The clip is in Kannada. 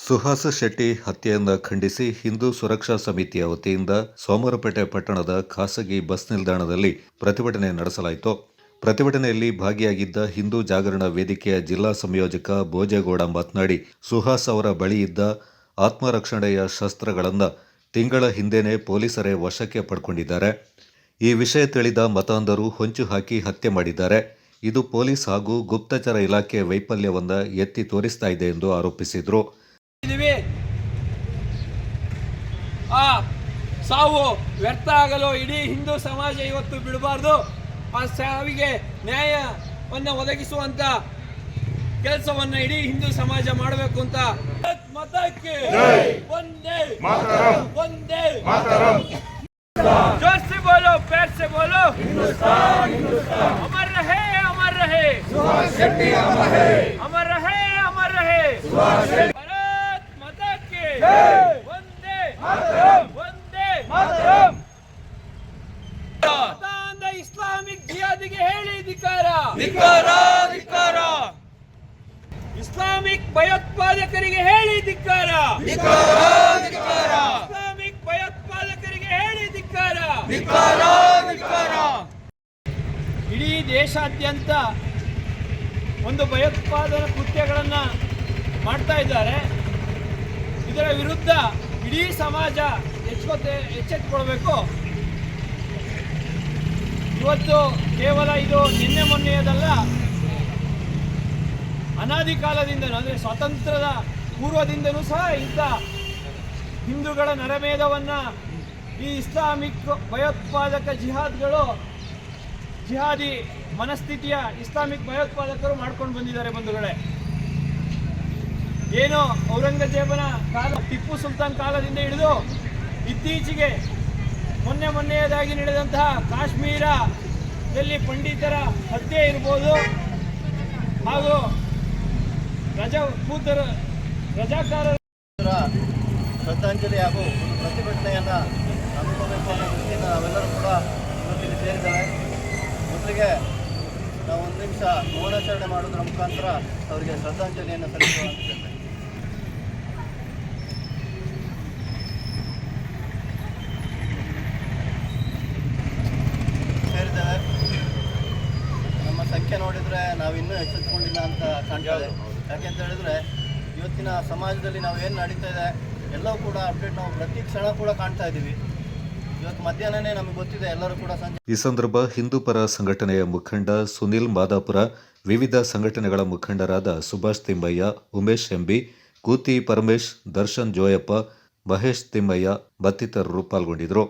ಸುಹಾಸ್ ಶೆಟ್ಟಿ ಹತ್ಯೆಯನ್ನು ಖಂಡಿಸಿ ಹಿಂದೂ ಸುರಕ್ಷಾ ಸಮಿತಿಯ ವತಿಯಿಂದ ಸೋಮರಪೇಟೆ ಪಟ್ಟಣದ ಖಾಸಗಿ ಬಸ್ ನಿಲ್ದಾಣದಲ್ಲಿ ಪ್ರತಿಭಟನೆ ನಡೆಸಲಾಯಿತು. ಪ್ರತಿಭಟನೆಯಲ್ಲಿ ಭಾಗಿಯಾಗಿದ್ದ ಹಿಂದೂ ಜಾಗರಣ ವೇದಿಕೆಯ ಜಿಲ್ಲಾ ಸಂಯೋಜಕ ಭೋಜೇಗೌಡ ಮಾತನಾಡಿ, ಸುಹಾಸ್ ಅವರ ಬಳಿ ಇದ್ದ ಆತ್ಮರಕ್ಷಣೆಯ ಶಸ್ತ್ರಗಳನ್ನು ತಿಂಗಳ ಹಿಂದೆನೇ ಪೊಲೀಸರೇ ವಶಕ್ಕೆ ಪಡ್ಕೊಂಡಿದ್ದಾರೆ. ಈ ವಿಷಯ ತಿಳಿದ ಮತಾಂಧರು ಹೊಂಚು ಹಾಕಿ ಹತ್ಯೆ ಮಾಡಿದ್ದಾರೆ. ಇದು ಪೊಲೀಸ್ ಹಾಗೂ ಗುಪ್ತಚರ ಇಲಾಖೆ ವೈಫಲ್ಯವನ್ನು ಎತ್ತಿ ತೋರಿಸ್ತಾ ಇದೆ ಎಂದು ಆರೋಪಿಸಿದರು ಇದೀವಿ ಆ ಸಾವು ವ್ಯರ್ಥ ಆಗಲು ಇಡೀ ಹಿಂದೂ ಸಮಾಜ ಇವತ್ತು ಬಿಡಬಾರ್ದು. ಆ ಸಾವಿಗೆ ನ್ಯಾಯವನ್ನು ಒದಗಿಸುವಂಥ ಕೆಲಸವನ್ನ ಇಡೀ ಹಿಂದೂ ಸಮಾಜ ಮಾಡಬೇಕು ಅಂತ ಮತಕ್ಕೆ ಒಂದೇ ಒಂದೇ ಜೋರ್ಸಿ ಬೋಲೋ ಪ್ಯಾರ್ಸೆ ಬೋಲೋ. ಅಮರ್ ರಹೇ ಅಮರ್ ರಹೇ. ಅಮರ್ ರಹೇ ಅಮರ್ ರಹೇ. ಭರತ್ ಮತಕ್ಕೆ ಒಂದೇ. ಧಿಕಾರ ಇಸ್ಲಾಮಿಕ್ ಭಯೋತ್ಪಾದಕರಿಗೆ ಹೇಳಿ ಧಿಕ್ಕಾರ. ಇಸ್ಲಾಮಿಕ್ ಭಯೋತ್ಪಾದಕರಿಗೆ ಹೇಳಿ ಧಿಕ್ಕಾರ. ಇಡೀ ದೇಶಾದ್ಯಂತ ಒಂದು ಭಯೋತ್ಪಾದನಾ ಕೃತ್ಯಗಳನ್ನ ಮಾಡ್ತಾ ಇದ್ದಾರೆ. ಇದರ ವಿರುದ್ಧ ಇಡೀ ಸಮಾಜ ಎಚ್ಚೆತ್ತು ಎಚ್ಚೆತ್ತುಕೊಳ್ಬೇಕು. ಇವತ್ತು ಕೇವಲ ಇದು ನಿನ್ನೆ ಮೊನ್ನೆಯದಲ್ಲ, ಅನಾದಿ ಕಾಲದಿಂದನೂ, ಅಂದರೆ ಸ್ವಾತಂತ್ರ್ಯದ ಪೂರ್ವದಿಂದಲೂ ಸಹ ಇಂಥ ಹಿಂದೂಗಳ ನರಮೇಧವನ್ನು ಈ ಇಸ್ಲಾಮಿಕ್ ಭಯೋತ್ಪಾದಕ ಜಿಹಾದ್ಗಳು, ಜಿಹಾದಿ ಮನಸ್ಥಿತಿಯ ಇಸ್ಲಾಮಿಕ್ ಭಯೋತ್ಪಾದಕರು ಮಾಡ್ಕೊಂಡು ಬಂದಿದ್ದಾರೆ ಬಂಧುಗಳೇ. ಏನು ಔರಂಗಜೇಬನ ಕಾಲ, ಟಿಪ್ಪು ಸುಲ್ತಾನ್ ಕಾಲದಿಂದ ಹಿಡಿದು ಇತ್ತೀಚೆಗೆ ಮೊನ್ನೆ ಮೊನ್ನೆಯದಾಗಿ ನಡೆದಂತಹ ಕಾಶ್ಮೀರದಲ್ಲಿ ಪಂಡಿತರ ಹತ್ಯೆ ಇರ್ಬೋದು ಹಾಗೂ ರಜಾ ಕೂತರ ರಜಾಕಾರರ ಶ್ರದ್ಧಾಂಜಲಿ ಹಾಗೂ ಪ್ರತಿಭಟನೆಯನ್ನು ಹಮ್ಮಿಕೋಬೇಕು ಅನ್ನೋ ದೃಷ್ಟಿಯಿಂದ ನಾವೆಲ್ಲರೂ ಕೂಡ ಇವತ್ತಿಗೆ ಸೇರಿದ್ದೇವೆ. ಮೊದಲಿಗೆ ನಾವು ಒಂದು ನಿಮಿಷ ಮೌನಾಚರಣೆ ಮಾಡೋದ್ರ ಮುಖಾಂತರ ಅವರಿಗೆ ಶ್ರದ್ಧಾಂಜಲಿಯನ್ನು ಸಲ್ಲಿಸುವ ಸಂಖ್ಯೆ ನೋಡಿದರೆ ನಾವು ಇನ್ನೂ ಎಚ್ಚೆತ್ತುಕೊಂಡಿಲ್ಲ ಅಂತ ಕಾಣ್ತಾರೆ ಯಾಕೆಂತ ಹೇಳಿದ್ರೆ ಇವತ್ತಿನ ಸಮಾಜದಲ್ಲಿ ನಾವು ಏನು ನಡೀತಾ ಇದೆ ಎಲ್ಲವೂ ಕೂಡ ಅಪ್ಡೇಟ್ ನಾವು ಪ್ರತಿ ಕ್ಷಣ ಕೂಡ ಕಾಣ್ತಾ ಇದ್ದೀವಿ ಇವತ್ತು ಮಧ್ಯಾಹ್ನನೇ ನಮಗೆ ಗೊತ್ತಿದೆ ಎಲ್ಲರೂ ಕೂಡ ಸಂಜೆ ಈ ಸಂದರ್ಭ ಹಿಂದೂ ಪರ ಸಂಘಟನೆಯ ಮುಖಂಡ ಸುನಿಲ್ ಮಾದಾಪುರ ವಿವಿಧ ಸಂಘಟನೆಗಳ ಮುಖಂಡರಾದ ಸುಭಾಷ್ ತಿಮ್ಮಯ್ಯ ಉಮೇಶ್ ಎಂಬಿ ಕೂತಿ ಪರಮೇಶ್ ದರ್ಶನ್ ಜೋಯಪ್ಪ ಮಹೇಶ್ ತಿಮ್ಮಯ್ಯ ಮತ್ತಿತರರು ಪಾಲ್ಗೊಂಡಿದ್ದರು.